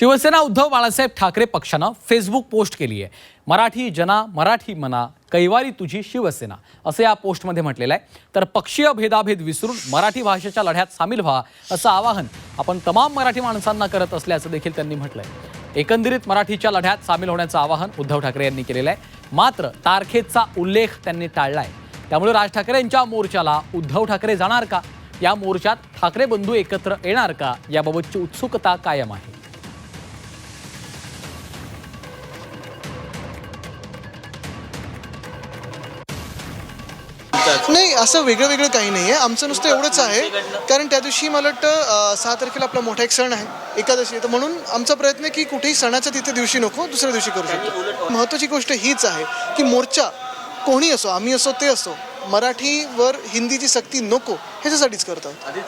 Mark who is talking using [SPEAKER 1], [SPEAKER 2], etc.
[SPEAKER 1] शिवसेना उद्धव बाळासाहेब ठाकरे पक्षानं Facebook post केली आहे मराठी जना मराठी मना कैवारी तुझी शिवसेना असं या पोस्टमध्ये म्हटलेलं आहे. तर पक्षीय भेदाभेद विसरून मराठी भाषेच्या लढ्यात सामील व्हा असं आवाहन आपण तमाम मराठी माणसांना करत असल्याचं देखील त्यांनी म्हटलं आहे एकंदरीत मराठीच्या लढ्यात सामील होण्याचं आवाहन उद्धव ठाकरे यांनी केलेलं आहे. मात्र तारखेचा उल्लेख त्यांनी टाळला आहे त्यामुळे राज ठाकरे यांच्या मोर्चाला उद्धव ठाकरे जाणार का? या मोर्चात ठाकरे बंधू एकत्र येणार का? याबाबतची उत्सुकता कायम आहे.
[SPEAKER 2] नाही असं वेगळं वेगळं काही नाही आहे आमचं नुसतं एवढंच आहे. कारण त्या दिवशी मला वाटतं सहा तारखेला आपला मोठा एक सण आहे एकादशी तर म्हणून आमचा प्रयत्न आहे की कुठेही सणाच्या तिथे दिवशी नको दुसऱ्या दिवशी करू शकतो. महत्त्वाची गोष्ट हीच आहे की मोर्चा कोणी असो आम्ही असो ते असो मराठीवर हिंदीची सक्ती नको ह्याच्यासाठीच करतात.